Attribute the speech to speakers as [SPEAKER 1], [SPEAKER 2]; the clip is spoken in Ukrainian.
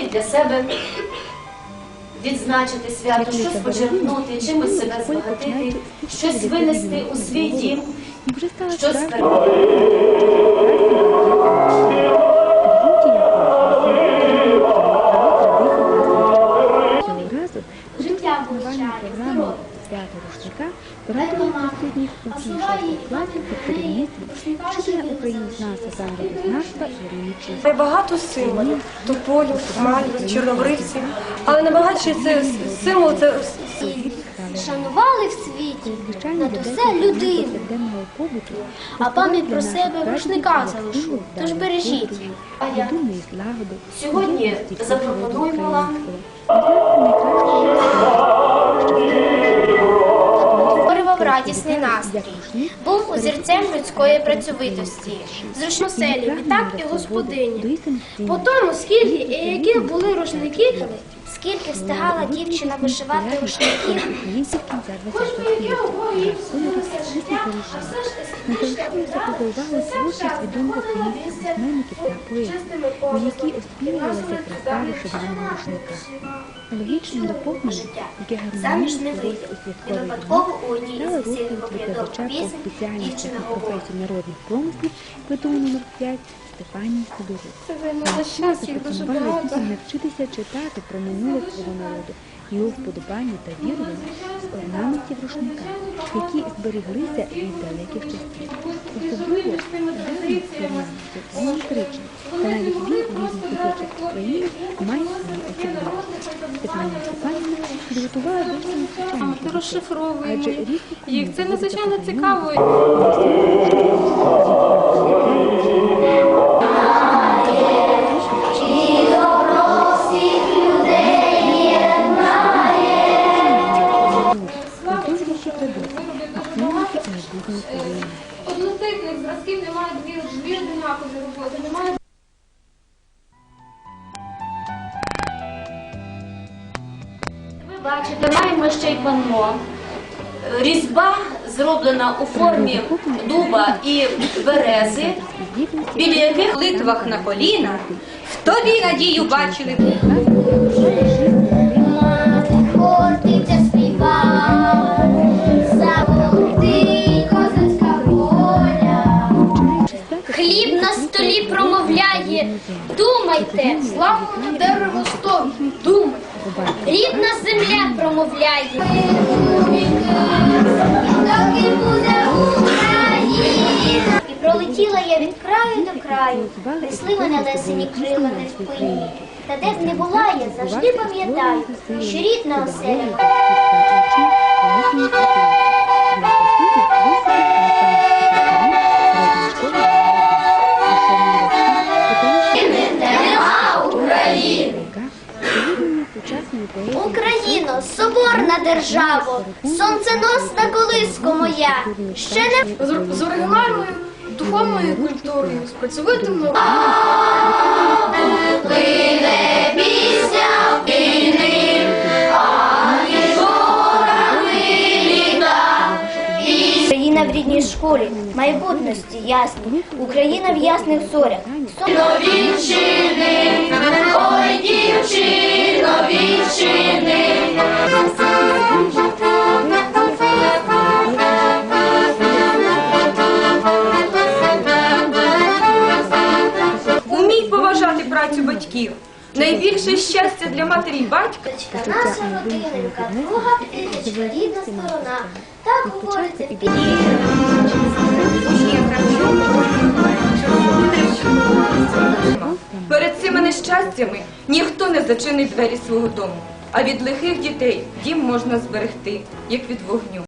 [SPEAKER 1] спробуй для себе відзначити свято, щось почерпнути, чимось себе збагатити, щось винести у свій дім, щось передати.
[SPEAKER 2] Вчителя Ірини
[SPEAKER 3] символів тополю, мальви, чорнобривці, але найбагатший це символ це
[SPEAKER 4] Шанували в світі над усе людину, а пам'ять про себе в
[SPEAKER 2] справді
[SPEAKER 4] залишу, тож бережіть.
[SPEAKER 1] А я Сьогодні запропонуємо вам
[SPEAKER 4] радісний настрій, був узірцем людської працьовитості, зручно селі, відтак і господині. По тому, скільки і які були рушники, скільки встигала дівчина вишивати рушників,
[SPEAKER 2] хоч кінця 20 століття. Не залишилося поза увагою творчість відомих українських письменників та поетів, у якій оспівувалася краса вишиваного рушника. Логічним доповненням, яке гармонійно
[SPEAKER 4] вийде.
[SPEAKER 2] у святковий
[SPEAKER 4] одній
[SPEAKER 2] стала розповідь викладача і
[SPEAKER 4] говорить.
[SPEAKER 2] професії народних промислів КВТУ номер 5 Степанії Сидорук.
[SPEAKER 3] Це займало їх дуже багато.
[SPEAKER 2] дітям навчитися читати про минуле свого народу, його вподобання та вірування з орнаментів рушника, які збереглися від далеких часів. Особливо давні орнаменти, геометричні, та навіть він у різних куточках України має свої особливості. Степанія Степанівна підготувала зовсім звичайні
[SPEAKER 3] розшифровуємо їх. Це надзвичайно цікаво. Дві роботи, немає
[SPEAKER 1] Ви бачите, маємо ще й панно. Різьба зроблена у формі дуба і берези, біля яких
[SPEAKER 5] молитвах на коліна, в тобі надію бачили.
[SPEAKER 4] Хортиця співав, думайте, славу на дерево стовп, думайте. Рідна земля промовляє. І пролетіла я від краю до краю, несли мене лесені крила невпинні. Та де б не була я, завжди пам'ятаю, що рідна оселя. Україно, соборна державо, сонценосна колиско моя, ще не
[SPEAKER 3] з, з оригінальною духовною культурою, з працьовитими
[SPEAKER 4] Україна школі, майбутності ясні, Україна в ясних зорях.
[SPEAKER 5] Умій поважати працю батьків. Найбільше щастя для матері й батька.
[SPEAKER 4] Наша родиненька, друга птичка, рідна сторона. Так говориться в пісні.
[SPEAKER 5] Перед цими нещастями ніхто не зачинить двері свого дому. А від лихих дітей дім можна зберегти, як від вогню.